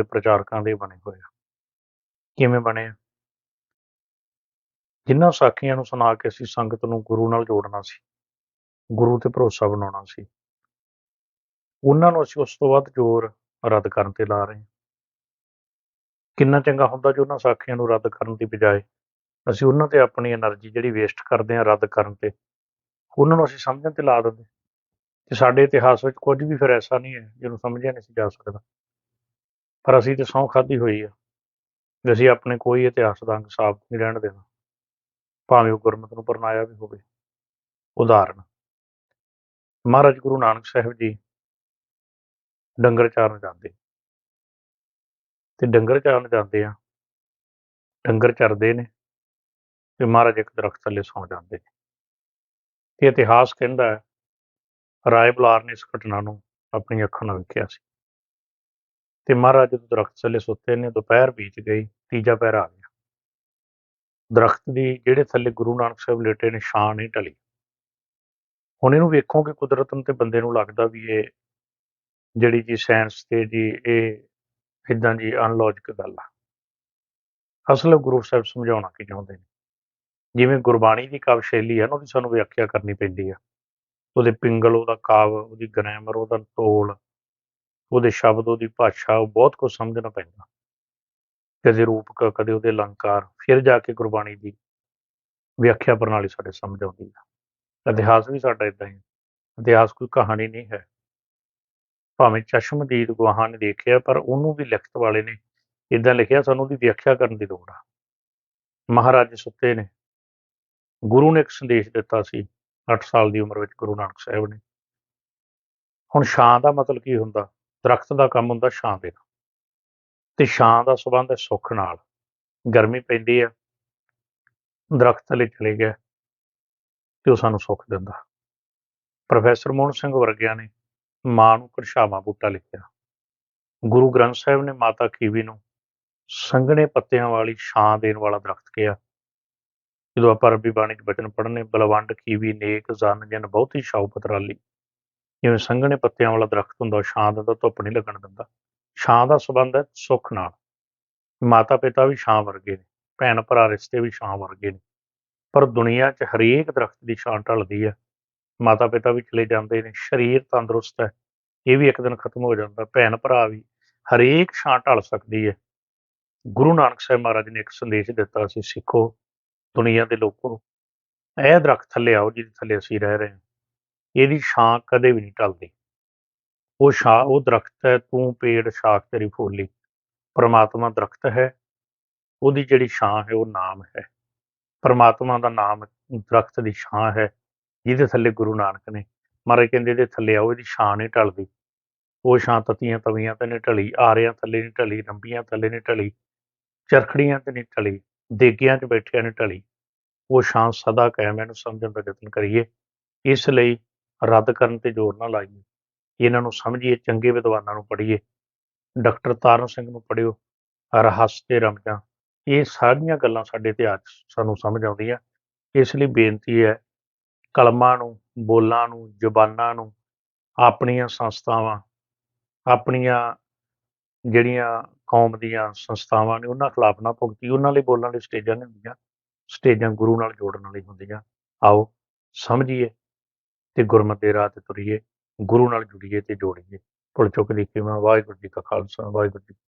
ਦੇ ਪ੍ਰਚਾਰਕਾਂ ਦੇ ਬਣੇ ਹੋਏ ਆ। ਕਿਵੇਂ ਬਣੇ ਆ? ਜਿਨ੍ਹਾਂ ਸਾਖੀਆਂ ਨੂੰ ਸੁਣਾ ਕੇ ਅਸੀਂ ਸੰਗਤ ਨੂੰ ਗੁਰੂ ਨਾਲ ਜੋੜਨਾ ਸੀ, ਗੁਰੂ ਤੇ ਭਰੋਸਾ ਬਣਾਉਣਾ ਸੀ, ਉਹਨਾਂ ਨੂੰ ਅਸੀਂ ਉਸ ਤੋਂ ਬਾਅਦ ਜ਼ੋਰ ਰੱਦ ਕਰਨ ਤੇ ਲਾ ਰਹੇ ਕਿੰਨਾ ਚੰਗਾ ਹੁੰਦਾ ਜੇ ਉਹਨਾਂ ਸਾਖੀਆਂ ਨੂੰ ਰੱਦ ਕਰਨ ਦੀ ਬਜਾਏ ਅਸੀਂ ਉਹਨਾਂ ਤੇ ਆਪਣੀ એનર્ਜੀ ਜਿਹੜੀ ਵੇਸਟ ਕਰਦੇ ਹਾਂ ਰੱਦ ਕਰਨ ਤੇ, ਉਹਨਾਂ ਨੂੰ ਅਸੀਂ ਸਮਝਣ ਤੇ ਲਾ ਦਿੰਦੇ ਤੇ ਸਾਡੇ ਇਤਿਹਾਸ ਵਿੱਚ ਕੁਝ ਵੀ ਫਿਰ ਐਸਾ ਨਹੀਂ ਹੈ ਜਿਹਨੂੰ ਸਮਝਿਆ ਨਹੀਂ ਜਾ ਸਕਦਾ। ਪਰ ਅਸੀਂ ਤੇ ਸਹੁੰ ਖਾਧੀ ਹੋਈ ਆ ਵੀ ਅਸੀਂ ਆਪਣੇ ਕੋਈ ਇਤਿਹਾਸ ਦਾ ਅੰਗ ਸਾਬਤ ਨਹੀਂ ਰਹਿਣ ਦੇਣਾ। ਭਾਵੇਂ ਉਹ ਗੁਰਮਤ ਨੂੰ ਪਰਨਾਇਆ ਵੀ ਹੋਵੇ। ਉਦਾਹਰਨ, ਮਹਾਰਾਜ ਗੁਰੂ ਨਾਨਕ ਸਾਹਿਬ ਜੀ ਡੰਗਰ ਚਾਰਨ ਜਾਂਦੇ। ਤੇ ਡੰਗਰ ਚਾਰਨ ਜਾਂਦੇ ਆ, ਡੰਗਰ ਚਰਦੇ ਨੇ ਤੇ ਮਹਾਰਾਜ ਇੱਕ ਦਰਖਤ ਥੱਲੇ ਸੌਂ ਜਾਂਦੇ ਨੇ। ਤੇ ਇਤਿਹਾਸ ਕਹਿੰਦਾ ਰਾਏ ਬੁਲਾਰ ਨੇ ਇਸ ਘਟਨਾ ਨੂੰ ਆਪਣੀ ਅੱਖਾਂ ਨਾਲ ਵੇਖਿਆ ਸੀ। ਤੇ ਮਹਾਰਾਜ ਜਦੋਂ ਦਰਖਤ ਥੱਲੇ ਸੁੱਤੇ ਨੇ, ਦੁਪਹਿਰ ਬੀਤ ਗਈ, ਤੀਜਾ ਪੈਰ ਆ ਗਿਆ। ਦਰਖਤ ਦੀ ਜਿਹੜੇ ਥੱਲੇ ਗੁਰੂ ਨਾਨਕ ਸਾਹਿਬ ਲੇਟੇ ਨੇ, ਛਾਂ ਨਹੀਂ ਢਲੀ। ਹੁਣ ਇਹਨੂੰ ਵੇਖੋ ਕਿ ਕੁਦਰਤ ਨੂੰ ਤੇ ਬੰਦੇ ਨੂੰ ਲੱਗਦਾ ਵੀ ਇਹ ਜਿਹੜੀ ਜੀ ਸਾਇੰਸ ਤੇ ਜੀ ਇਹ ਇਦਾਂ ਜੀ ਅਨਲੌਜਿਕ ਗੱਲ ਆ। ਅਸਲ ਗੁਰੂ ਸਾਹਿਬ ਸਮਝਾਉਣਾ ਕੀ ਚਾਹੁੰਦੇ ਨੇ? ਜਿਵੇਂ ਗੁਰਬਾਣੀ ਦੀ ਕਾਵ ਸ਼ੈਲੀ ਹੈ ਨਾ, ਉਹਦੀ ਸਾਨੂੰ ਵਿਆਖਿਆ ਕਰਨੀ ਪੈਂਦੀ ਆ। ਉਹਦੇ ਪਿੰਗਲ, ਉਹਦਾ ਕਾਵ, ਉਹਦੀ ਗ੍ਰਾਮਰ ਉਹਦਾ ਤੋਲ ਉਹਦੇ ਸ਼ਬਦ, ਉਹਦੀ ਭਾਸ਼ਾ ਉਹ ਬਹੁਤ ਕੁਝ ਸਮਝਣਾ ਪੈਂਦਾ। ਕਦੇ ਰੂਪਕ ਕਦੇ ਉਹਦੇ ਅਲੰਕਾਰ, ਫਿਰ ਜਾ ਕੇ ਗੁਰਬਾਣੀ ਦੀ ਵਿਆਖਿਆ ਪ੍ਰਣਾਲੀ ਸਾਡੇ ਸਮਝ ਆਉਂਦੀ ਹੈ। ਇਤਿਹਾਸ ਵੀ ਸਾਡਾ ਇਦਾਂ ਹੀ ਇਤਿਹਾਸ ਕੋਈ ਕਹਾਣੀ ਨਹੀਂ ਹੈ। ਭਾਵੇਂ ਚਸ਼ਮਦੀਦ ਗਵਾਹਾਂ ਨੇ ਦੇਖਿਆ, ਪਰ ਉਹਨੂੰ ਵੀ ਲਿਖਤ ਵਾਲੇ ਨੇ। ਇਦਾਂ ਲਿਖਿਆ, ਸਾਨੂੰ ਉਹਦੀ ਵਿਆਖਿਆ ਕਰਨ ਦੀ ਲੋੜ ਆ। ਮਹਾਰਾਜ ਸੁੱਤੇ ਨੇ। ਗੁਰੂ ਨੇ ਇੱਕ ਸੰਦੇਸ਼ ਦਿੱਤਾ ਸੀ 8 ਸਾਲ ਦੀ ਉਮਰ ਵਿੱਚ ਗੁਰੂ ਨਾਨਕ ਸਾਹਿਬ ਨੇ। ਹੁਣ ਛਾਂ ਦਾ ਮਤਲਬ ਕੀ ਹੁੰਦਾ? ਦਰਖਤ ਦਾ ਕੰਮ ਹੁੰਦਾ ਛਾਂ ਦੇਣਾ ਤੇ ਛਾਂ ਦਾ ਸੰਬੰਧ ਹੈ ਸੁੱਖ ਨਾਲ। ਗਰਮੀ ਪੈਂਦੀ ਹੈ। ਦਰਖਤ ਥੱਲੇ ਚਲੇ ਗਿਆ ਤੇ ਉਹ ਸਾਨੂੰ ਸੁੱਖ ਦਿੰਦਾ। ਪ੍ਰੋਫੈਸਰ ਮੋਹਨ ਸਿੰਘ ਵਰਗਿਆਂ ਨੇ ਮਾਂ ਨੂੰ ਕਰਸ਼ਾਵਾਂ ਬੂਟਾ ਲਿਖਿਆ। ਗੁਰੂ ਗ੍ਰੰਥ ਸਾਹਿਬ ਨੇ ਮਾਤਾ ਖੀਵੀ ਨੂੰ ਸੰਘਣੇ ਪੱਤਿਆਂ ਵਾਲੀ ਛਾਂ ਦੇਣ ਵਾਲਾ ਦਰਖਤ ਕਿਹਾ। ਜਦੋਂ ਆਪਾਂ ਰੱਬੀ ਬਾਣੀ ਚ ਬਚਨ ਪੜ੍ਹਨੇ, ਬਲਵੰਡ ਖੀਵੀ ਨੇਕ, ਜਨ ਜਨ ਬਹੁਤੀ ਛਾਉ, ਪਤਰਾਲੀ ਜਿਵੇਂ ਸੰਘਣੇ ਪੱਤਿਆਂ ਵਾਲਾ ਦਰਖਤ ਹੁੰਦਾ, ਉਹ ਛਾਂ ਦਿੰਦਾ, ਧੁੱਪ ਨਹੀਂ ਲੱਗਣ ਦਿੰਦਾ। ਛਾਂ ਦਾ ਸੰਬੰਧ ਹੈ ਸੁੱਖ ਨਾਲ। ਮਾਤਾ ਪਿਤਾ ਵੀ ਛਾਂ ਵਰਗੇ ਨੇ ਭੈਣ ਭਰਾ ਰਿਸ਼ਤੇ ਵੀ ਛਾਂ ਵਰਗੇ ਨੇ। ਪਰ ਦੁਨੀਆ 'ਚ ਹਰੇਕ ਦਰਖਤ ਦੀ ਛਾਂ ਢਲਦੀ ਹੈ। ਮਾਤਾ ਪਿਤਾ ਵੀ ਚਲੇ ਜਾਂਦੇ ਨੇ, ਸਰੀਰ ਤੰਦਰੁਸਤ ਹੈ, ਇਹ ਵੀ ਇੱਕ ਦਿਨ ਖਤਮ ਹੋ ਜਾਂਦਾ। ਭੈਣ ਭਰਾ ਵੀ ਹਰੇਕ ਛਾਂ ਢਲ ਸਕਦੀ ਹੈ। ਗੁਰੂ ਨਾਨਕ ਸਾਹਿਬ ਮਹਾਰਾਜ ਨੇ ਇੱਕ ਸੰਦੇਸ਼ ਦਿੱਤਾ ਸੀ, ਸਿੱਖੋ ਦੁਨੀਆ ਦੇ ਲੋਕੋ ਇਹ ਦਰਖਤ ਥੱਲੇ ਆਓ ਜਿਹਦੇ ਥੱਲੇ ਅਸੀਂ ਰਹਿ ਰਹੇ ਹਾਂ। ਇਹਦੀ ਛਾਂ ਕਦੇ ਵੀ ਨਹੀਂ ਢਲਦੀ। ਉਹ ਛਾਂ ਉਹ ਦਰਖਤ ਹੈ ਤੂੰ ਪੇੜ ਸ਼ਾਖ ਤੇਰੀ ਫੋਲੀ ਪਰਮਾਤਮਾ ਦਰਖਤ ਹੈ ਉਹਦੀ ਜਿਹੜੀ ਛਾਂ ਹੈ ਉਹ ਨਾਮ ਹੈ। ਪਰਮਾਤਮਾ ਦਾ ਨਾਮ ਦਰਖਤ ਦੀ ਛਾਂ ਹੈ ਜਿਹਦੇ ਥੱਲੇ ਗੁਰੂ ਨਾਨਕ ਨੇ। ਮਹਾਰਾਜ ਕਹਿੰਦੇ ਇਹਦੇ ਥੱਲੇ ਆਓ ਇਹਦੀ ਛਾਂ ਨਹੀਂ ਢਲਦੀ। ਉਹ ਛਾਂ ਤਤੀਆਂ ਤਵੀਆਂ ਤੇ ਨਹੀਂ ਢਲੀ ਆਰਿਆਂ ਥੱਲੇ ਨਹੀਂ ਢਲੀ ਰੰਬੀਆਂ ਥੱਲੇ ਨਹੀਂ ਢਲੀ ਚਰਖੜੀਆਂ ਤੇ ਨਹੀਂ ਢਲੀ ਦੇਗਿਆਂ 'ਚ ਬੈਠਿਆਂ ਨਹੀਂ ਢਲੀ। ਉਹ ਛਾਂ ਸਦਾ ਕਾਇਮ ਹੈ, ਇਹਨੂੰ ਸਮਝਣ ਦਾ ਯਤਨ ਕਰੀਏ। ਇਸ ਲਈ ਰੱਦ ਕਰਨ ਤੇ ਜ਼ੋਰ ਨਾ ਲਾਈਏ। ਇਹਨਾਂ ਨੂੰ ਸਮਝੀਏ, ਚੰਗੇ ਵਿਦਵਾਨਾਂ ਨੂੰ ਪੜ੍ਹੀਏ। ਡਾਕਟਰ ਤਾਰਨ ਸਿੰਘ ਨੂੰ ਪੜ੍ਹਿਓ, ਰਹੱਸ ਤੇ ਰਮਜਾਂ। ਇਹ ਸਾਰੀਆਂ ਗੱਲਾਂ ਸਾਡੇ ਇਤਿਹਾਸ 'ਚ ਸਾਨੂੰ ਸਮਝ ਆਉਂਦੀਆਂ। ਇਸ ਲਈ ਬੇਨਤੀ ਹੈ, ਕਲਮਾਂ ਨੂੰ, ਬੋਲਾਂ ਨੂੰ, ਜ਼ੁਬਾਨਾਂ ਨੂੰ, ਆਪਣੀਆਂ ਸੰਸਥਾਵਾਂ, ਆਪਣੀਆਂ ਜਿਹੜੀਆਂ ਕੌਮ ਦੀਆਂ ਸੰਸਥਾਵਾਂ ਨੇ, ਉਹਨਾਂ ਖਿਲਾਫ ਨਾ ਭੁਗਤੀ। ਉਹਨਾਂ ਲਈ ਬੋਲਣ ਲਈ ਸਟੇਜਾਂ ਨਹੀਂ ਹੁੰਦੀਆਂ। ਸਟੇਜਾਂ ਗੁਰੂ ਨਾਲ ਜੋੜਨ ਲਈ ਹੁੰਦੀਆਂ। ਆਓ, ਸਮਝੀਏ। ਤੇ ਗੁਰਮਤਿ ਦੇ ਰਾਹ ਤੇ ਤੁਰੀਏ, ਗੁਰੂ ਨਾਲ ਜੁੜੀਏ ਤੇ ਜੋੜੀਏ। ਭੁੱਲ ਚੁੱਕ ਦੀ ਖਿਮਾ, ਵਾਹਿਗੁਰੂ ਜੀ ਕਾ ਖਾਲਸਾ, ਵਾਹਿਗੁਰੂ ਜੀ